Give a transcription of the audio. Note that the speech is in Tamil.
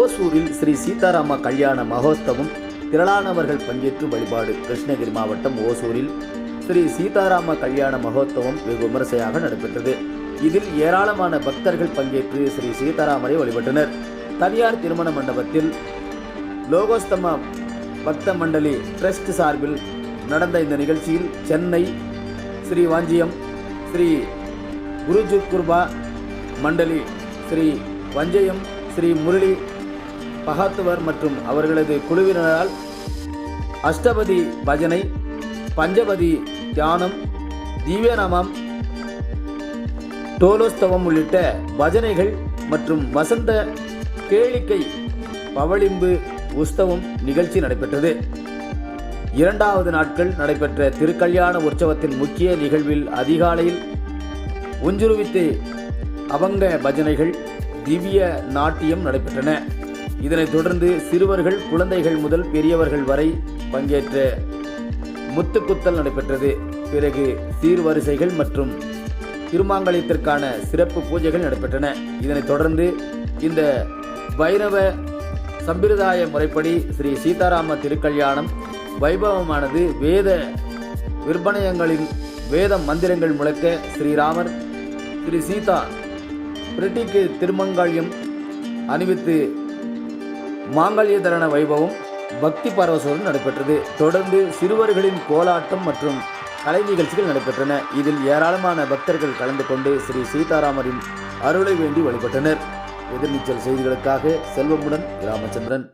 ஓசூரில் ஸ்ரீ சீதாராம கல்யாண மகோத்சவம் திரளானவர்கள் பங்கேற்று வழிபாடு. கிருஷ்ணகிரி மாவட்டம் ஓசூரில் ஸ்ரீ சீதாராம கல்யாண மகோத்சவம் வெகு விமரிசையாக நடைபெற்றது. இதில் ஏராளமான பக்தர்கள் பங்கேற்று ஸ்ரீ சீதாராமரை வழிபட்டனர். தனியார் திருமண மண்டபத்தில் லோகோஸ்தம பக்த மண்டலி ட்ரஸ்ட் சார்பில் நடந்த இந்த நிகழ்ச்சியில் சென்னை ஸ்ரீ வாஞ்சியம் ஸ்ரீ குருஜு குர்பா மண்டலி ஸ்ரீ வஞ்சயம் ஸ்ரீ முரளி பகாத்துவர் மற்றும் அவர்களது குழுவினரால் அஷ்டபதி பஜனை பஞ்சபதி தியானம் திவ்யநாமம் டோலோஸ்தவம் உள்ளிட்ட பஜனைகள் மற்றும் வசந்த கேளிக்கை பவளிம்பு உஸ்தவம் நிகழ்ச்சி நடைபெற்றது. இரண்டாவது நாட்கள் நடைபெற்ற திருக்கல்யாண உற்சவத்தின் முக்கிய நிகழ்வில் அதிகாலையில் உஞ்சுருவித்து அவங்க பஜனைகள் திவ்ய நாட்டியம் நடைபெற்றன. இதனைத் தொடர்ந்து சிறுவர்கள் குழந்தைகள் முதல் பெரியவர்கள் வரை பங்கேற்ற முத்துக்குத்தல் நடைபெற்றது. பிறகு சீர்வரிசைகள் மற்றும் திருமாங்கல்யத்திற்கான சிறப்பு பூஜைகள் நடைபெற்றன. இதனைத் தொடர்ந்து இந்த வைணவ சம்பிரதாய முறைப்படி ஸ்ரீ சீதாராம திருக்கல்யாணம் வைபவமானது வேத விற்பனையங்களின் வேத மந்திரங்கள் முழக்க ஸ்ரீராமர் ஸ்ரீ சீதா பிரிட்டிக்கு திருமங்கல்யம் அணிவித்து மாங்கல்ய தரண வைபவம் பக்தி பரவசோடு நடைபெற்றது. தொடர்ந்து சிறுவர்களின் கோலாட்டம் மற்றும் கலை நிகழ்ச்சிகள் நடைபெற்றன. இதில் ஏராளமான பக்தர்கள் கலந்து கொண்டு ஸ்ரீ சீதாராமரின் அருளை வேண்டி வழிபட்டனர். எதிர்நீச்சல் செய்திகளுக்காக செல்வமுடன் ராமச்சந்திரன்.